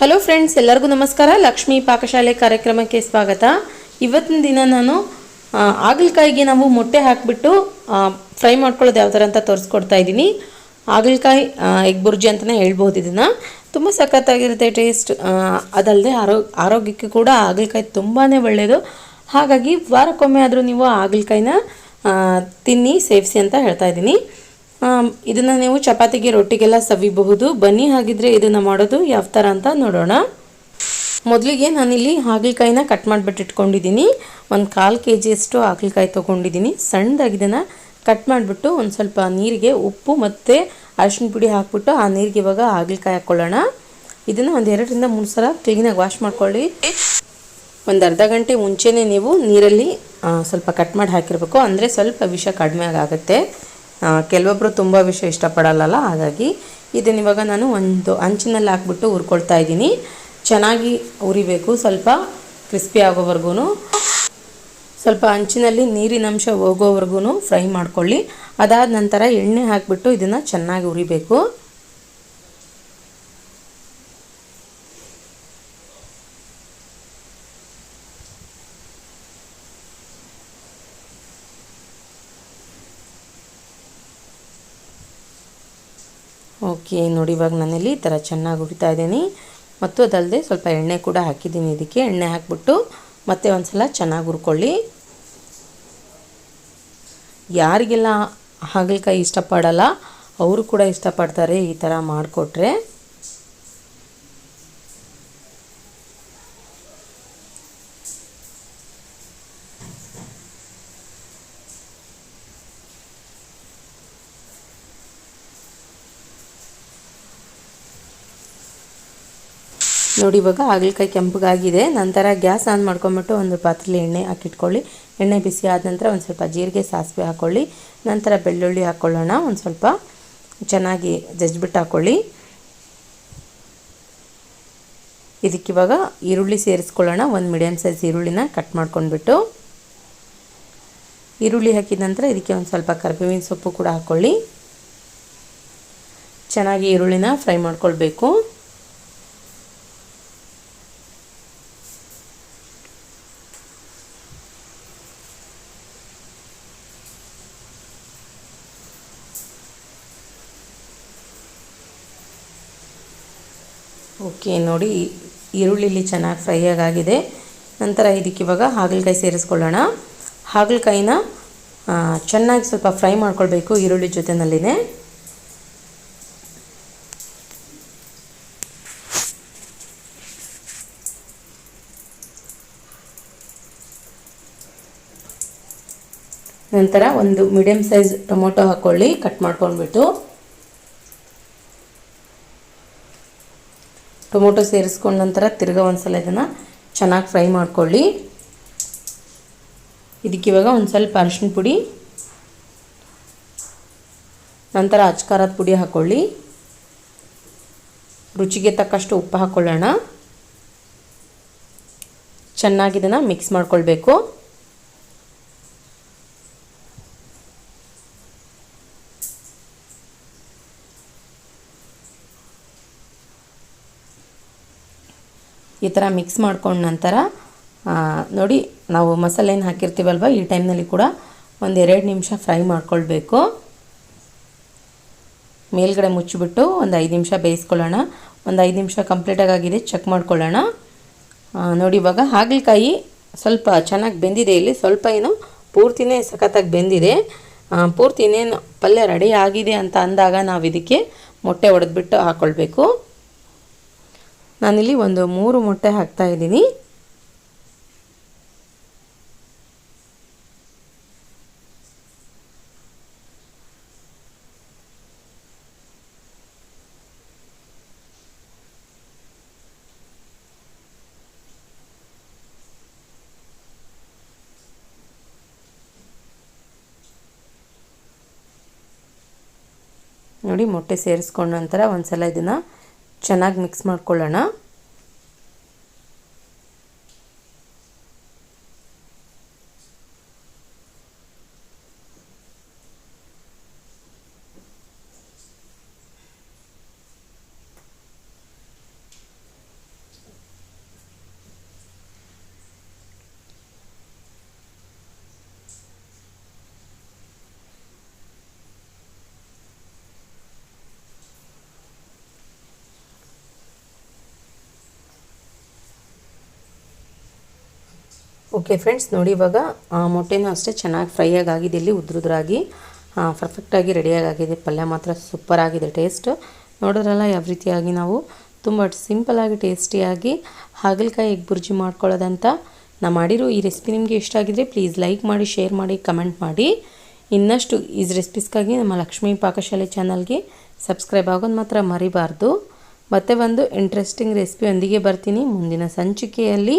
Hello friends ಎಲ್ಲರಿಗೂ ನಮಸ್ಕಾರ. ಲಕ್ಷ್ಮೀ ಪಾಕಶಾಲೆ ಕಾರ್ಯಕ್ರಮಕ್ಕೆ ಸ್ವಾಗತ. ಇವತ್ತಿನ ದಿನ ನಾನು ಆಗಲಕಾಯಿಗೆ ನಾವು ಮೊಟ್ಟೆ ಹಾಕಿಬಿಟ್ಟು ಫ್ರೈ ಮಾಡ್ಕೊಳ್ಳೋದು ಯಾವ ಥರ ಅಂತ ತೋರಿಸ್ಕೊಡ್ತಾ ಇದ್ದೀನಿ. ಹಾಗಲಕಾಯಿ ಎಗ್ ಬುರ್ಜಿ ಅಂತಲೇ ಹೇಳ್ಬೋದು ಇದನ್ನು. ತುಂಬ ಸಖತ್ತಾಗಿರುತ್ತೆ ಟೇಸ್ಟ್ ಅದಲ್ಲದೆ ಆರೋ, ಆರೋಗ್ಯಕ್ಕೆ ಕೂಡ ಹಾಗಲಕಾಯಿ ತುಂಬಾ ಒಳ್ಳೆಯದು ಹಾಗಾಗಿ ವಾರಕ್ಕೊಮ್ಮೆ ಆದರೂ ನೀವು ಆಗಲಕಾಯಿನ ತಿನ್ನಿ, ಸೇವಿಸಿ ಅಂತ ಹೇಳ್ತಾ ಇದ್ದೀನಿ. ಇದನ್ನು ನೀವು ಚಪಾತಿಗೆ ರೊಟ್ಟಿಗೆಲ್ಲ ಸವಿಬಹುದು. ಬನ್ನಿ, ಹಾಗಿದ್ರೆ ಇದನ್ನು ಮಾಡೋದು ಯಾವ ಥರ ಅಂತ ನೋಡೋಣ. ಮೊದಲಿಗೆ ನಾನಿಲ್ಲಿ ಹಾಗಲಕಾಯಿನ ಕಟ್ ಮಾಡಿಬಿಟ್ಟು ಇಟ್ಕೊಂಡಿದ್ದೀನಿ ಒಂದು ಕಾಲು ಕೆ ಜಿಯಷ್ಟು ಹಾಗಲಕಾಯಿ ತೊಗೊಂಡಿದ್ದೀನಿ ಸಣ್ಣದಾಗಿ ಇದನ್ನು ಕಟ್ ಮಾಡಿಬಿಟ್ಟು ಒಂದು ಸ್ವಲ್ಪ ನೀರಿಗೆ ಉಪ್ಪು ಮತ್ತು ಅರಿಶಿನ ಪುಡಿ ಹಾಕ್ಬಿಟ್ಟು ಆ ನೀರಿಗೆ ಇವಾಗ ಹಾಗಲಕಾಯಿ ಹಾಕ್ಕೊಳ್ಳೋಣ ಇದನ್ನು ಒಂದು ಎರಡರಿಂದ ಮೂರು ಸಲ ಕ್ಲೀನಾಗಿ ವಾಶ್ ಮಾಡ್ಕೊಳ್ಳಿ. ಒಂದು ಅರ್ಧ ಗಂಟೆ ಮುಂಚೆನೇ ನೀವು ನೀರಲ್ಲಿ ಸ್ವಲ್ಪ ಕಟ್ ಮಾಡಿ ಹಾಕಿರಬೇಕು. ಅಂದರೆ ಸ್ವಲ್ಪ ವಿಷ ಕಡಿಮೆ ಆಗುತ್ತೆ ಕೆಲವೊಬ್ಬರು ತುಂಬ ವಿಷಯ ಇಷ್ಟಪಡಲ್ಲ ಹಾಗಾಗಿ ಇದನ್ನು ಇವಾಗ ನಾನು ಒಂದು ಹಂಚಿನಲ್ಲಿ ಹಾಕ್ಬಿಟ್ಟು ಹುರ್ಕೊಳ್ತಾ ಇದ್ದೀನಿ. ಚೆನ್ನಾಗಿ ಉರಿಬೇಕು ಸ್ವಲ್ಪ ಕ್ರಿಸ್ಪಿ ಆಗೋವರೆಗೂ ಸ್ವಲ್ಪ ಹಂಚಿನಲ್ಲಿ ನೀರಿನಂಶ ಹೋಗೋವರೆಗೂ ಫ್ರೈ ಮಾಡ್ಕೊಳ್ಳಿ. ಅದಾದ ನಂತರ ಎಣ್ಣೆ ಹಾಕಿಬಿಟ್ಟು ಇದನ್ನು ಚೆನ್ನಾಗಿ ಉರಿಬೇಕು ಓಕೆ, ನೋಡಿ ಇವಾಗ ನಾನಿಲ್ಲಿ ಈ ಥರ ಚೆನ್ನಾಗಿ ಹುರಿತಾ ಇದ್ದೀನಿ. ಮತ್ತು ಅದಲ್ಲದೆ ಸ್ವಲ್ಪ ಎಣ್ಣೆ ಕೂಡ ಹಾಕಿದ್ದೀನಿ. ಇದಕ್ಕೆ ಎಣ್ಣೆ ಹಾಕಿಬಿಟ್ಟು ಮತ್ತೆ ಒಂದು ಸಲ ಚೆನ್ನಾಗಿ ಹುರ್ಕೊಳ್ಳಿ. ಯಾರಿಗೆಲ್ಲ ಹಾಗಲಕಾಯಿ ಇಷ್ಟಪಡಲ್ಲ, ಅವರು ಕೂಡ ಇಷ್ಟಪಡ್ತಾರೆ ಈ ಥರ ಮಾಡಿಕೊಟ್ರೆ. ನೋಡಿ, ಇವಾಗ ಹಾಗಲಕಾಯಿ ಕೆಂಪಗಾಗಿದೆ. ನಂತರ ಗ್ಯಾಸ್ ಆನ್ ಮಾಡ್ಕೊಂಬಿಟ್ಟು ಒಂದು ಪಾತ್ರೆಲಿ ಎಣ್ಣೆ ಹಾಕಿಟ್ಕೊಳ್ಳಿ. ಎಣ್ಣೆ ಬಿಸಿ ಆದ ನಂತರ ಒಂದು ಸ್ವಲ್ಪ ಜೀರಿಗೆ ಸಾಸಿವೆ ಹಾಕ್ಕೊಳ್ಳಿ ನಂತರ ಬೆಳ್ಳುಳ್ಳಿ ಹಾಕ್ಕೊಳ್ಳೋಣ ಒಂದು ಸ್ವಲ್ಪ ಚೆನ್ನಾಗಿ ಜಜ್ಬಿಟ್ಟು ಹಾಕ್ಕೊಳ್ಳಿ ಇದಕ್ಕಿವಾಗ ಈರುಳ್ಳಿ ಸೇರಿಸ್ಕೊಳ್ಳೋಣ. ಒಂದು ಮೀಡಿಯಮ್ ಸೈಜ್ ಈರುಳ್ಳಿನ ಕಟ್ ಮಾಡ್ಕೊಂಡ್ಬಿಟ್ಟು. ಈರುಳ್ಳಿ ಹಾಕಿದ ನಂತರ ಇದಕ್ಕೆ ಒಂದು ಸ್ವಲ್ಪ ಕರಿಬೇವಿನ ಸೊಪ್ಪು ಕೂಡ ಹಾಕ್ಕೊಳ್ಳಿ ಚೆನ್ನಾಗಿ ಈರುಳ್ಳಿನ ಫ್ರೈ ಮಾಡ್ಕೊಳ್ಬೇಕು. ಓಕೆ, ನೋಡಿ ಈರುಳ್ಳಿಲಿ ಚೆನ್ನಾಗಿ ಫ್ರೈ ಆಗಿದೆ ನಂತರ ಇದಕ್ಕೆ ಇವಾಗ ಹಾಗಲಕಾಯಿ ಸೇರಿಸ್ಕೊಳ್ಳೋಣ. ಹಾಗಲಕಾಯಿನ ಚೆನ್ನಾಗಿ ಸ್ವಲ್ಪ ಫ್ರೈ ಮಾಡ್ಕೊಳ್ಬೇಕು ಈರುಳ್ಳಿ ಜೊತೆನಲ್ಲಿನೇ. ನಂತರ ಒಂದು ಮೀಡಿಯಮ್ ಸೈಜ್ ಟೊಮೊಟೊ ಹಾಕ್ಕೊಳ್ಳಿ ಕಟ್ ಮಾಡ್ಕೊಂಡ್ಬಿಟ್ಟು. ಟೊಮೊಟೊ ಸೇರಿಸ್ಕೊಂಡ ನಂತರ ತಿರ್ಗಾ ಒಂದ್ಸಲ ಇದನ್ನು ಚೆನ್ನಾಗಿ ಫ್ರೈ ಮಾಡ್ಕೊಳ್ಳಿ. ಇದಕ್ಕೆ ಇವಾಗ ಒಂದು ಸ್ವಲ್ಪ ಅರಿಶಿನ ಪುಡಿ, ನಂತರ ಅಚ್ಕಾರದ ಪುಡಿ ಹಾಕ್ಕೊಳ್ಳಿ ರುಚಿಗೆ ತಕ್ಕಷ್ಟು ಉಪ್ಪು ಹಾಕ್ಕೊಳ್ಳೋಣ ಚೆನ್ನಾಗಿ ಇದನ್ನು ಮಿಕ್ಸ್ ಮಾಡ್ಕೊಳ್ಬೇಕು. ಈ ಥರ ಮಿಕ್ಸ್ ಮಾಡ್ಕೊಂಡ ನಂತರ ನೋಡಿ ನಾವು ಮಸಾಲೆ ಏನು ಹಾಕಿರ್ತೀವಲ್ವ, ಈ ಟೈಮ್ನಲ್ಲಿ ಕೂಡ ಒಂದು ಎರಡು ನಿಮಿಷ ಫ್ರೈ ಮಾಡ್ಕೊಳ್ಬೇಕು. ಮೇಲ್ಗಡೆ ಮುಚ್ಚಿಬಿಟ್ಟು ಒಂದು ಐದು ನಿಮಿಷ ಬೇಯಿಸ್ಕೊಳ್ಳೋಣ. ಒಂದು ಐದು ನಿಮಿಷ ಕಂಪ್ಲೀಟಾಗಿ ಆಗಿದೆ ಚೆಕ್ ಮಾಡ್ಕೊಳ್ಳೋಣ. ನೋಡಿ ಇವಾಗ ಹಾಗಲಕಾಯಿ ಸ್ವಲ್ಪ ಚೆನ್ನಾಗಿ ಬೆಂದಿದೆ ಇಲ್ಲಿ, ಸ್ವಲ್ಪ ಏನು ಪೂರ್ತಿನೇ ಸಖತ್ತಾಗಿ ಬೆಂದಿದೆ. ಪೂರ್ತಿ ಇನ್ನೇನು ಪಲ್ಯ ರೆಡಿ ಆಗಿದೆ ಅಂತ ಅಂದಾಗ ನಾವು ಇದಕ್ಕೆ ಮೊಟ್ಟೆ ಒಡೆದ್ಬಿಟ್ಟು ಹಾಕ್ಕೊಳ್ಬೇಕು ನಾನಿಲ್ಲಿ ಒಂದು ಮೂರು ಮೊಟ್ಟೆ ಹಾಕ್ತಾ ಇದ್ದೀನಿ. ನೋಡಿ ಮೊಟ್ಟೆ ಸೇರಿಸ್ಕೊಂಡ ನಂತರ ಒಂದ್ಸಲ ಇದನ್ನು ಚೆನ್ನಾಗಿ ಮಿಕ್ಸ್ ಮಾಡ್ಕೊಳ್ಳೋಣ. ಓಕೆ ಫ್ರೆಂಡ್ಸ್ ನೋಡಿ ಇವಾಗ ಮೊಟ್ಟೆನೂ ಅಷ್ಟೇ ಚೆನ್ನಾಗಿ ಫ್ರೈ ಆಗಿದೆ ಇಲ್ಲಿ ಉದ್ರುದ್ರಾಗಿ. ಪರ್ಫೆಕ್ಟಾಗಿ ರೆಡಿಯಾಗಿದೆ ಪಲ್ಯ ಮಾತ್ರ ಸೂಪರ್ ಆಗಿದೆ ಟೇಸ್ಟ್ ನೋಡಿದ್ರಲ್ಲ, ಯಾವ ರೀತಿಯಾಗಿ ನಾವು ತುಂಬ ಸಿಂಪಲಾಗಿ ಟೇಸ್ಟಿಯಾಗಿ ಹಾಗಲಕಾಯಿ ಎಗ್ ಬುರ್ಜಿ ಮಾಡ್ಕೊಳ್ಳೋದಂತ ನಾ ಮಾಡಿರೋ ಈ ರೆಸಿಪಿ ನಿಮಗೆ ಇಷ್ಟ ಆಗಿದ್ರೆ ಪ್ಲೀಸ್ ಲೈಕ್ ಮಾಡಿ ಶೇರ್ ಮಾಡಿ ಕಮೆಂಟ್ ಮಾಡಿ. ಇನ್ನಷ್ಟು ಈ ರೆಸಿಪೀಸ್ಗಾಗಿ ನಮ್ಮ ಲಕ್ಷ್ಮೀ ಪಾಕಶಾಲೆ ಚಾನಲ್ಗೆ ಸಬ್ಸ್ಕ್ರೈಬ್ ಆಗೋದು ಮಾತ್ರ ಮರಿಬಾರ್ದು. ಮತ್ತೆ ಒಂದು ಇಂಟ್ರೆಸ್ಟಿಂಗ್ ರೆಸಿಪಿಯೊಂದಿಗೆ ಬರ್ತೀನಿ. ಮುಂದಿನ ಸಂಚಿಕೆಯಲ್ಲಿ